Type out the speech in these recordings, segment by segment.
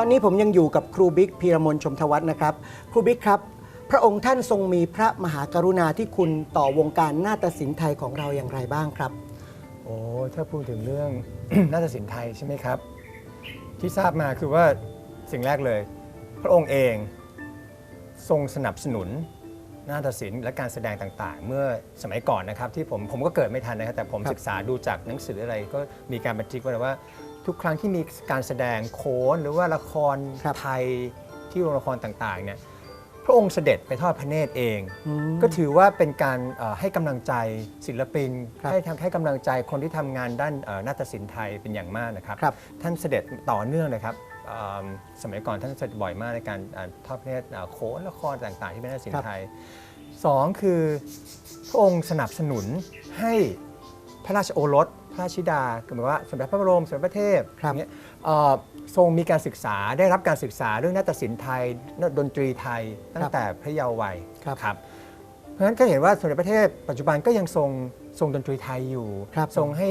อนนี้ผมยังอยู่กับครูบิ๊กพีรมนชมทวัฒน์นะครับ ครูบิ๊กครับ พระองค์ท่านทรงมีพระมหากรุณาธิคุณต่อวงการนาฏศิลป์ไทยของเราอย่างไรบ้างครับโอ้ถ้าพูดถึงเรื่อง นาฏศิลป์ไทยใช่ไหมครับ ที่ทราบมาคือว่าสิ่งแรกเลย พระองค์เองทรงสนับสนุนนาฏศิลป์และการแสดงต่างๆ เมื่อสมัยก่อนนะครับที่ผมผมก็เกิดไม่ทันนะครับแต่ผมครับศึกษาดูจากหนังสืออะไรก็มีการบันทึกไว้ว่า ทุกครั้งที่มีการแสดงโขนหรือว่าละครครับไทยที่โรงละครต่างๆเนี่ยพระองค์เสด็จไปทอดพระเนตรเองอืมก็ถือว่าเป็นการเอ่อให้กำลังใจศิลปินครับให้ทำให้กำลังใจคนที่ทำงานด้านเอ่อนาฏศิลป์ไทยเป็นอย่างมากนะครับครับท่านเสด็จต่อเนื่องนะครับเอิ่มสมัยก่อนท่านเสด็จบ่อยมากในการอ่าทอดพระเนตรอ่าโขนละครต่างๆ ที่เป็นนาฏศิลครับป์ไทยสองคือพระองค์สนับสนุนให้พระราชโอรสพ ระราชธิดาคือหมายว่าสมเด็จพระบรมสมเด็จพระเทพครับ อย่างเงี้ยเอ่อทรงมีการศึกษาได้รับการศึกษาเรื่องนาฏศิลป์ไทยดนตรีไทยตั้งแต่พระเยาว์วัยครับครับ เพราะฉะนั้นก็เห็นว่าสมเด็จพระเทพปัจจุบันก็ยังทรงทรงดนตรีไทยอยู่ ครับทรงให้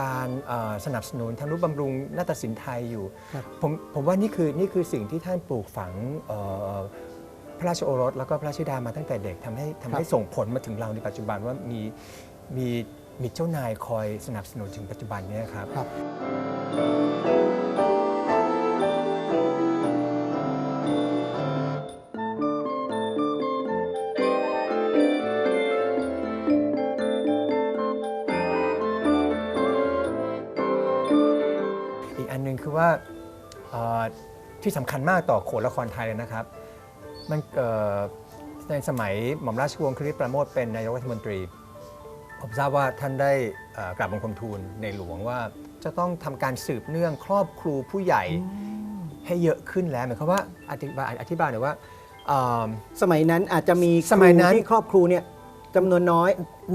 การเอ่อสนับสนุนทนุบำรุงนาฏศิลป์ไทยอยู่ ครับ ผมผมว่านี่คือนี่คือสิ่งที่ท่านปลูกฝังเอ่อพระราชโอรสแล้วก็พระราชธิดามาตั้งแต่เด็กทำให้ทำให้ส่งผลมาถึงเราในปัจจุบันว่ามีมี มีเจ้านายคอยสนับสนุนถึงปัจจุบันเนี้ครับ ครับ อีกอันหนึงคือว่าเอ่อที่สำคัญมากต่อโขนละครไทยเลยนะครับ มันเอ่อในสมัยหม่อมราชวงศ์คริสต์ประโมทเป็นนายกรัฐมนตรี ผมทราบว่าท่านได้เอ่อกราบบังคมทูลในหลวงว่าจะต้องทำการสืบเนื่องครอบครูผู้ใหญ่ให้เยอะขึ้นแล้วหมายความว่าอธิบายอธิบายหน่อยว่าเอ่อสมัยนั้นอาจจะมีสมัยนั้นครูที่ครอบครูเนี่ยจำนวนน้อย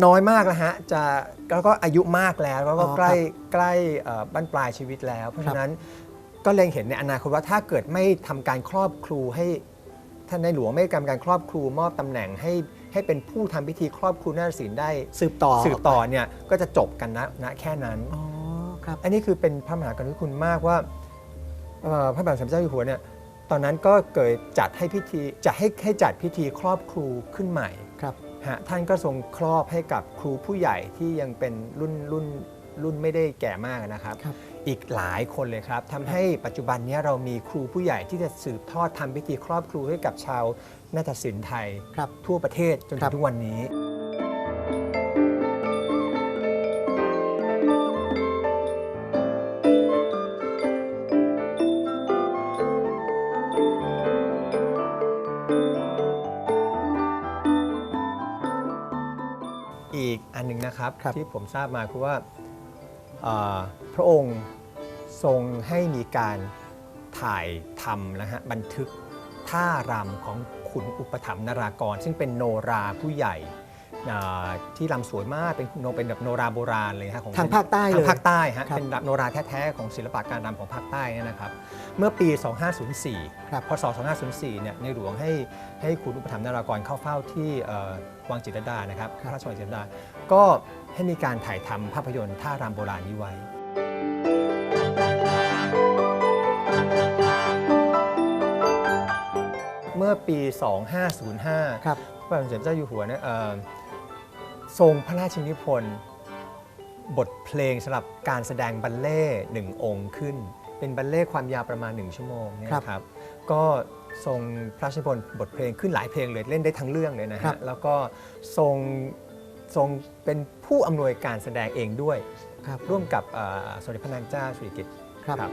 น้อยมากแล้วฮะจะแล้วก็อายุมากแล้วแล้วก็อ๋อใกล้ครับใกล้เอ่อบั้นปลายชีวิตแล้ว เพราะครับฉะนั้นก็เล็งเห็นในอนาคตว่าถ้าเกิดไม่ทำการครอบครูให้ ท่านในหลวงไม่ทำการครอบครูมอบตำแหน่งให้ให้เป็นผู้ทำพิธีครอบครูนาฏศิลป์ได้สืบต่อสืบต่อเนี่ยก็จะจบกันนะณแค่นั้นอ๋อครับอันนี้คือเป็นพระมหากรุณาธิคุณมากว่าเอ่อพระบาทสมเด็จเจ้าอยู่หัวเนี่ยตอนนั้นก็เกิดจัดให้พิธีจะให้ให้จัดพิธีครอบครูขึ้นใหม่ครับฮะท่านก็ทรงครอบให้กับครูผู้ใหญ่ที่ยังเป็นรุ่นรุ่น รุ่นไม่ได้แก่มากนะครับครับ อีกหลายคนเลยครับทำให้ปัจจุบันเนี้เรามีครูผู้ใหญ่ที่จะสืบทอดทำพิธีครอบครูให้กับชาวนาฏศิลป์ไทยครับทั่วประเทศจนครัถึบงทุกวันนี้อีกอันหนึ่งนะครับครับที่ผมทราบมาคือว่าเอ่อ พระองค์ทรงให้มีการถ่ายทำนะฮะบันทึกท่ารำของขุนอุปถัมภ์นารากร ซึ่งเป็นโนราผู้ใหญ่ ที่รำสวยมากเป็นโนเป็นแบบโนราโบราณเลยฮะของทางภาคใต้เลยทางภาคใต้ฮะครับเป็นโนราแท้ๆของศิลปะการรำของภาคใต้เนี่ยนะครับเมื่อปี 2504ครับพศ 2504 เนี่ยในหลวงให้ให้คุณอุปถัมภ์นารากรเข้าเฝ้าที่เอ่อวังจิตรลดานะครับพระราชวังจิตรลดา ก็ให้มีการถ่ายทำภาพยนตร์ท่ารำโบราณนี้ไว้เมื่อปี 2505 ครับพระบาทสมเด็จเจ้าอยู่หัวเนี่ยเอ่อ ทรงพระราชนิพนธ์บทเพลงสำหรับการแสดงบัลเล่ต์หนึ่งองค์ขึ้น เป็นบัลเล่ต์ความยาวประมาณ 1 ชั่วโมงเนี่ยครับครับ ก็ทรงพระราชนิพนธ์บทเพลงขึ้นหลายเพลงเลยเล่นได้ทั้งเรื่องเลยนะครัฮะบ แล้วก็ทรงทรงเป็นผู้อำนวยการแสดงเองด้วย ครับ ร่วมกับเอ่อสมเด็จพระนางเจ้าสุริกิติ์ ครับ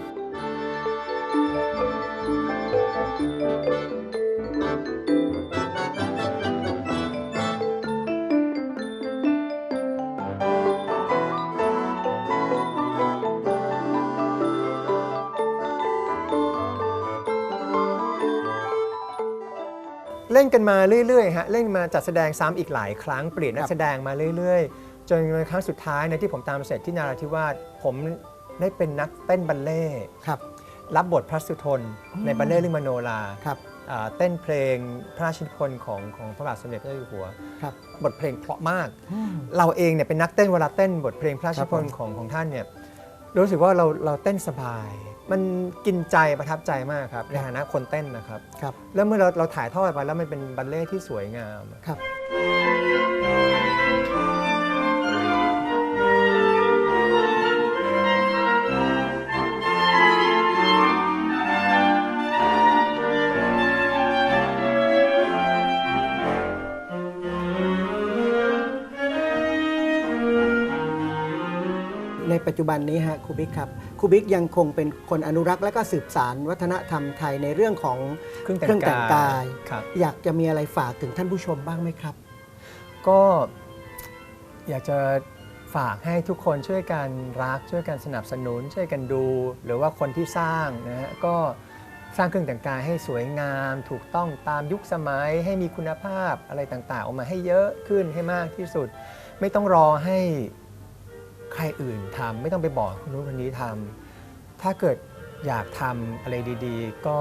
เล่นกันมาเรื่อยๆฮะเล่นมาจัดแสดงซ้ำอีกหลายครั้งเปลี่ยนนัคกรับแสดงมาเรื่อยๆ จนในครั้งสุดท้ายเนยที่ผมตามเสร็จที่นาราธิวาสผมได้เป็นนักเต้นบัลเล่ต์ครับรับบทพระสุทนอืมในบัลเล่ต์เรื่องมโนราครับอ่าเต้นเพลงพระราชนิพนธ์ของของพระบาทสมเด็จพระเจ้าอยู่หัวครับบทเพลงเพราะมากอืมเราเองเนี่ยเป็นนักเต้นเวลาเต้นบทเพลงพระราชนิพนธ์ของของท่านเนี่ยรู้สึกว่าเราเราเต้นสบาย มันกินใจประทับใจมากครับในฐานะคนเต้นนะครับ ครับ แล้วเมื่อเราเราถ่ายทอดไปแล้วมันเป็นบัลเล่ต์ที่สวยงามครับ ในปัจจุบันนี้ฮะครูบิ๊กครับครูบิ๊กยังคงเป็นคนอนุรักษ์และก็สืบสารวัฒนธรรมไทยในเรื่องของเครื่องแต่เครื่องแต่งกายครับอยากจะมีอะไรฝากถึงท่านผู้ชมบ้างไหมครับ ก็อยากจะฝากให้ทุกคนช่วยกันรักช่วยกันสนับสนุน ช่วยกันดู หรือว่าคนที่สร้างนะฮะก็สร้างเครื่องแต่งกายให้สวยงาม ถูกต้องตามยุคสมัย ให้มีคุณภาพอะไรต่างๆ ออกมาให้เยอะขึ้นให้มากที่สุด ไม่ต้องรอให้ ใครอื่นทำไม่ต้องไปบอกคนนู้นคนนี้ทำถ้าเกิดอยากทำอะไรดี ๆ ก็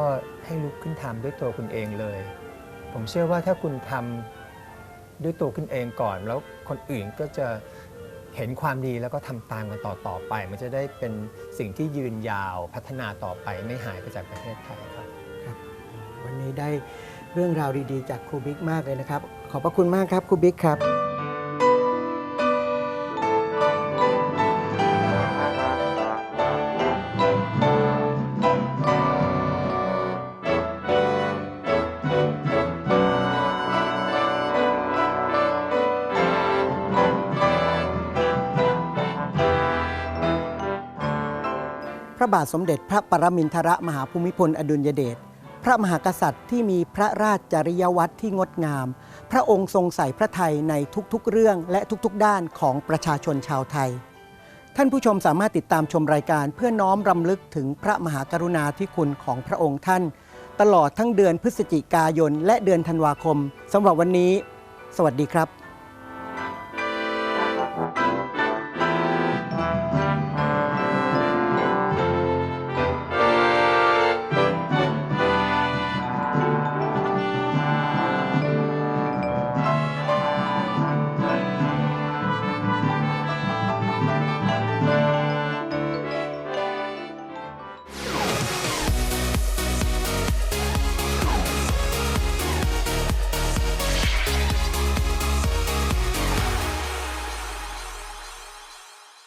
ให้ลุกขึ้นทำด้วยตัวคุณเองเลย ผมเชื่อว่าถ้าคุณทำด้วยตัวขึ้นเองก่อน แล้วคนอื่นก็จะเห็นความดีแล้วก็ทำตามกันต่อต่อไป มันจะได้เป็นสิ่งที่ยืนยาวพัฒนาต่อไปไม่หายไปจากประเทศไทยครับวันนี้ได้เรื่องราวดีๆ จากครูบิ๊กมากเลยนะครับ ขอบพระคุณมากครับครูบิ๊กครับ ระบาทสมเด็จพระปรมินทรมหาภูมิพลอดุลยเดชพระมหากษัตริย์ที่มีพระราชจริยวัตรที่งดงาม พระองค์ทรงใส่พระไทยในทุกๆ เรื่องและทุกๆ ด้านของประชาชนชาวไทย ท่านผู้ชมสามารถติดตามชมรายการเพื่อน้อมรำลึกถึงพระมหากรุณาธิคุณของพระองค์ท่าน ตลอดทั้งเดือนพฤศจิกายนและเดือนธันวาคมสำหรับวันนี้ สวัสดีครับ